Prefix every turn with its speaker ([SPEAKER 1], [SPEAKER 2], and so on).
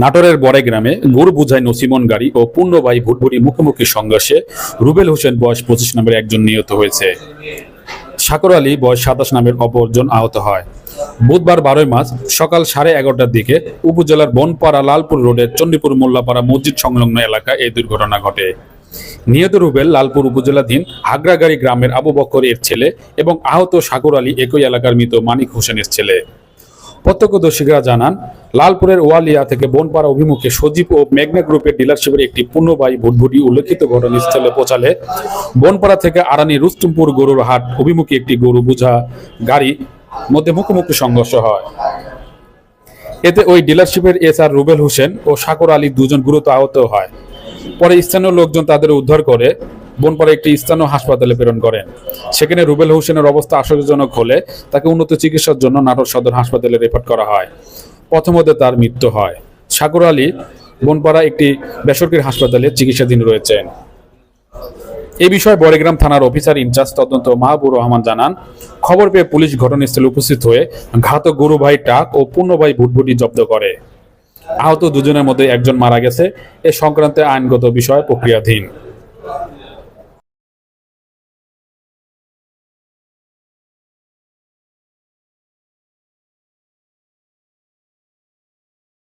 [SPEAKER 1] নাটোরের বড়ে গ্রামে গরু বুঝাই নসিমন গাড়ি ও পূর্ণবাহী ভুটভুটি মুখোমুখি সংঘর্ষে রুবেল হোসেন বয়স পঁচিশ নামের একজন নিহত হয়েছে। সাকর আলী বয়স সাতাশ নামের অপরজন আহত হয়। বুধবার বারোই মার্চ সকাল সাড়ে এগারোটার দিকে উপজেলার বনপাড়া লালপুর রোডের চণ্ডীপুর মোল্লাপাড়া মসজিদ সংলগ্ন এলাকায় এই দুর্ঘটনা ঘটে। নিহত রুবেল লালপুর উপজেলাধীন হাগরাগাড়ি গ্রামের আবু বক্কর এর ছেলে এবং আহত সাগর আলী একই এলাকার মৃত মানিক হোসেনের ছেলে। প্রত্যক্ষদর্শীরা জানান, লালপুরের ওয়ালিয়া থেকে বনপাড়া অভিমুখে সজীব ও মেঘনা গ্রুপের ডিলারশিপের একটি পূর্ণবাহী ভুটভুটি উল্লেখিত ঘটনাস্থলে পৌঁছালে বনপাড়া থেকে আরানি রুস্তুমপুর গরুর হাট অভিমুখী একটি গরু বোঝা গাড়ি মধ্যে মুখোমুখি সংঘর্ষ হয়। এতে ওই ডিলারশিপের এস আর রুবেল হোসেন ও সাকর আলী দুজন গুরুত্ব আহত হয়। পরে স্থানীয় লোকজন তাদের উদ্ধার করে বনপাড়া একটি স্থানীয় হাসপাতালে প্রেরণ করেন সেখানে রুবেল হোসেনের অবস্থা আশঙ্কাজনক হলে তাকে উন্নত চিকিৎসার জন্য নাটোর সদর হাসপাতালে রেফার করা হয়। প্রথমত তার মৃত্যু হয়। সাগর আলী বনপাড়া একটি বেসরকারি হাসপাতালে চিকিৎসাধীন রয়েছেন। এ বিষয়ে বড়গ্রাম থানার অফিসার ইনচার্জ তদন্ত মাহবুর রহমান জানান, খবর পেয়ে পুলিশ ঘটনাস্থলে উপস্থিত হয়ে ঘাতক গরুভাই টাক ও পূর্ণভাই ভুটভুটি জব্দ করে। আহত দুজনের মধ্যে একজন মারা গেছে। এ সংক্রান্তে আইনগত বিষয় প্রক্রিয়াধীন।